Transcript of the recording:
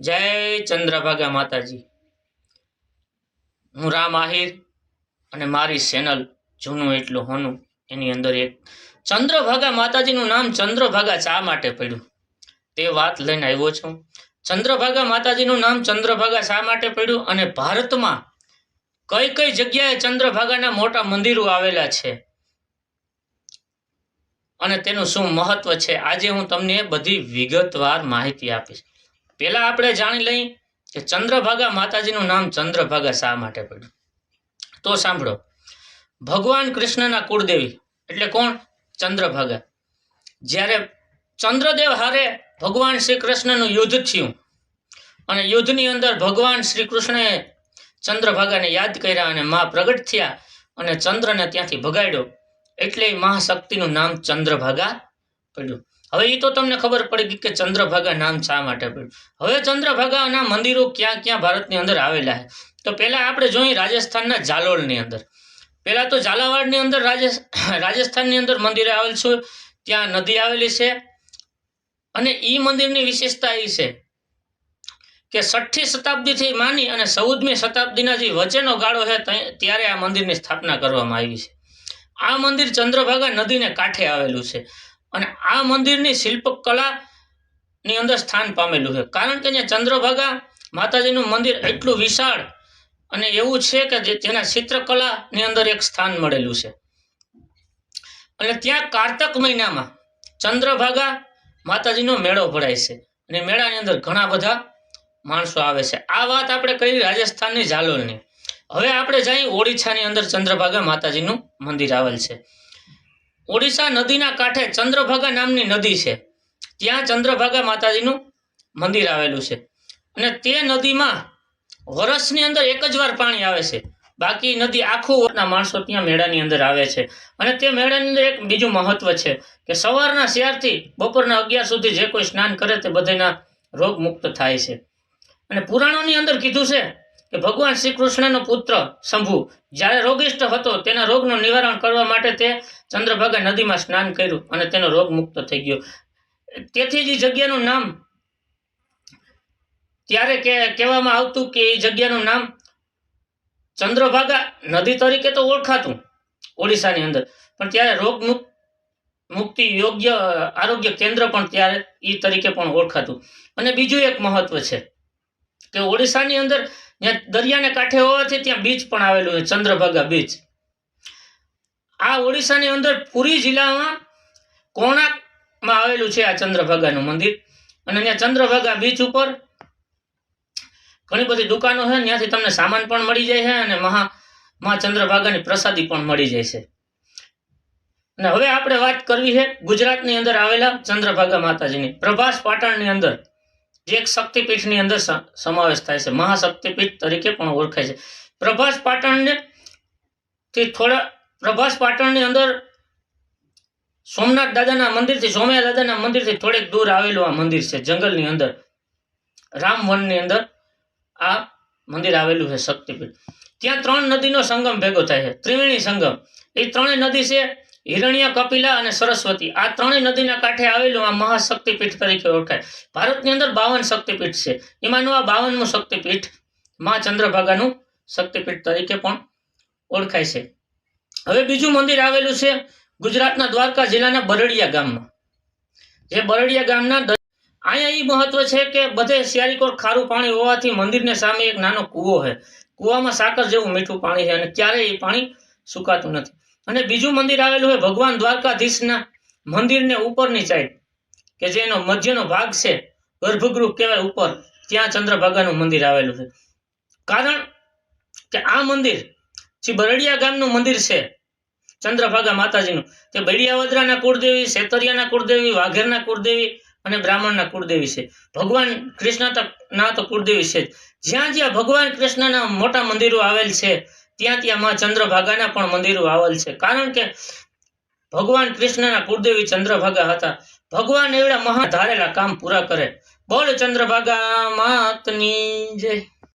જય ચંદ્રભાગા માતાજી. હું રામ આહિર અને મારી ચેનલ જૂનું એટલું હોનું, એની અંદર એક ચંદ્રભાગા માતાજીનું નામ ચંદ્રભાગા શા માટે પડ્યું. તે વાત લઈને આવ્યો છું. ચંદ્રભાગા માતાજીનું નામ ચંદ્રભાગા શા માટે પડ્યું અને ભારતમાં કઈ કઈ જગ્યાએ ચંદ્રભાગાના મોટા મંદિરો આવેલા છે? અને તેનું શું મહત્વ છે? આજે હું તમને બધી વિગતવાર માહિતી આપીશ. પહેલા આપણે જાણી લઈ કે ચંદ્રભાગા માતાજીનું નામ ચંદ્રભાગા શા માટે પડ્યું? તો સાંભળો. ભગવાન કૃષ્ણના કુળદેવી, એટલે કોણ? ચંદ્રભાગા. જ્યારે ચંદ્રદેવ હારે ભગવાન શ્રી કૃષ્ણનું યુદ્ધ થયું અને યુદ્ધની અંદર ભગવાન શ્રી કૃષ્ણએ ચંદ્રભાગાને યાદ કર્યા અને મા પ્રગટ થયા અને ચંદ્રને ત્યાંથી ભગાડ્યો, એટલે મહાશક્તિનું નામ ચંદ્રભાગા પડ્યું. હવે એ તો તમને ખબર પડી ગઈ કે ચંદ્રભાગા નામ શા માટે પડ્યું? હવે ચંદ્રભાગાના મંદિરો ક્યાં ક્યાં ભારતની અંદર આવેલા છે? તો પહેલાં આપણે જોઈએ રાજસ્થાનના ઝાલોળની અંદર. પહેલાં તો ઝાલાવાડની અંદર રાજસ્થાનની અંદર મંદિર આવેલ છે, ત્યાં નદી આવેલી છે અને એ મંદિરની વિશેષતા એ છે કે છઠ્ઠી શતાબ્દીથી માની અને ચૌદમી શતાબ્દીના જે વચ્ચેનો ગાળો છે ત્યારે આ મંદિરની સ્થાપના કરવામાં આવી છે. આ મંદિર ચંદ્રભાગા નદીને કાંઠે આવેલું છે. અને આ મંદિરની શિલ્પકલાની અંદર સ્થાન પામેલું છે. કારણ કે ત્યાં ચંદ્રભાગા માતાજીનું મંદિર એટલું વિશાળ અને એવું છે કે જેના ચિત્રકલાની અંદર એક સ્થાન મળેલું છે. અને ત્યાં કારતક મહિનામાં ચંદ્રભાગા માતાજીનો મેળો ભરાય છે અને મેળાની અંદર ઘણા બધા માણસો આવે છે. આ વાત આપણે કહી રાજસ્થાનની ઝાલોરની હવે આપણે જઈએ ઓડિશાની અંદર ચંદ્રભાગા માતાજીનું મંદિર આવેલ છે. ઓડિશા નદીના કાંઠે ચંદ્રભાગા નામની નદી છે. ત્યાં ચંદ્રભાગા માતાજીનું મંદિર આવેલું છે. અને તે નદીમાં વર્ષની અંદર એક જ વાર પાણી આવે છે. બાકી નદી આખું વર્ષના માણસો ત્યાં મેળાની અંદર આવે છે. અને તે મેળાની અંદર એક બીજું મહત્વ છે કે સવારના શિયારથી બપોરના અગિયાર સુધી જે કોઈ સ્નાન કરે તે બધાના રોગ મુક્ત થાય છે. અને પુરાણોની અંદર કીધું છે કે ભગવાન શ્રી કૃષ્ણનો પુત્ર શંભુ જ્યારે રોગિષ્ટ હતો તેના રોગનું નિવારણ કરવા માટે તે ચંદ્રભાગા નદીમાં સ્નાન કર્યું અને તેનો રોગ મુક્ત થઈ ગયો. તેથી જ જગ્યાનું નામ ત્યારે કે કહેવામાં આવતું કે એ જગ્યાનું નામ ચંદ્રભાગા નદી તરીકે તો ઓળખાતું ઓડિશાની અંદર. પણ ત્યારે રોગ મુક, મુક્તિ યોગ્ય, આરોગ્ય કેન્દ્ર પણ ત્યારે એ તરીકે પણ ઓળખાતું. અને બીજું એક મહત્વ છે કે ઓડિશાની અંદર જ્યાં દરિયાને કાંઠે હોવાથી ત્યાં બીચ પણ આવેલું છે ચંદ્રભાગા બીચ. આ ઓડિશાની અંદર પુરી જિલ્લામાં કોણાકમાં આવેલું છે આ ચંદ્રભાગાનું મંદિર. અને ત્યાં ચંદ્રભાગા બીચ ઉપર ઘણી બધી દુકાનો છે, ત્યાંથી તમને સામાન પણ મળી જાય છે અને મહા મહા ચંદ્રભાગાની પ્રસાદી પણ મળી જાય છે. અને હવે આપણે વાત કરવી છે ગુજરાતની અંદર આવેલા ચંદ્રભાગા માતાજીની. પ્રભાસ પાટણની અંદર જે એક શક્તિપીઠની અંદર સમાવેશ થાય છે. મહાશક્તિપીઠ તરીકે પણ ઓળખાય છે. પ્રભાસ પાટણને થી થોડા, પ્રભાસ પાટણની અંદર સોમનાથ દાદાના મંદિરથી, સોમયા દાદાના મંદિરથી થોડેક દૂર આવેલું આ મંદિર છે, જંગલની અંદર. રામવનની અંદર આ મંદિર આવેલું છે, શક્તિપીઠ. ત્યાં ત્રણ નદીનો સંગમ ભેગો થાય છે. ત્રિવેણી સંગમ. એ ત્રણેય નદી છે હિરણ્ય કપિલા અને સરસ્વતી. આ ત્રણેય નદીના કાંઠે આવેલું આ મહાશક્તિપીઠ તરીકે ઓળખાય. ભારતની અંદર બાવન શક્તિપીઠ છે. એમાંનું આ બાવનમું શક્તિપીઠ મા ચંદ્રભાગાનું શક્તિપીઠ તરીકે પણ ઓળખાય છે. હવે બીજું મંદિર આવેલું છે ગુજરાતના દ્વારકા જિલ્લાના બરડિયા ગામમાં. જે બરડિયા ગામના અહીંયા એ મહત્વ છે કે બધે શિયાળીકોર ખારું પાણી હોવાથી મંદિરને સામે એક નાનો કૂવો છે. કૂવામાં સાકર જેવું મીઠું પાણી છે અને ક્યારેય એ પાણી સુકાતું નથી. અને બીજું મંદિર આવેલું હોય ભગવાન દ્વારકાધીશના મંદિરને ઉપરની સાઈડ કે જે મધ્યનો ભાગ છે, ગર્ભગૃહ કહેવાય ઉપર, ત્યાં ચંદ્રભાગાનું મંદિર આવેલું છે કારણ કે આ મંદિર જે બરડિયા ગામનું મંદિર છે, ચંદ્રભાગા માતાજીનું, તે બડિયાવદરાના કુળદેવી સેતરિયાના કુળદેવી, વાઘેરના કુળદેવી અને બ્રાહ્મણના કુળદેવી છે ભગવાન કૃષ્ણ ના તો કુળદેવી છે. જ્યાં જ્યાં ભગવાન કૃષ્ણના મોટા મંદિરો આવેલ છે ત્યાં ત્યાં માં ચંદ્રભાગાના પણ મંદિરો આવેલ છે. કારણ કે ભગવાન કૃષ્ણના કુળદેવી ચંદ્રભાગા હતા. ભગવાન એવડા મહા ધારેલા કામ પૂરા કરે. બોલ ચંદ્રભાગા માતની જય.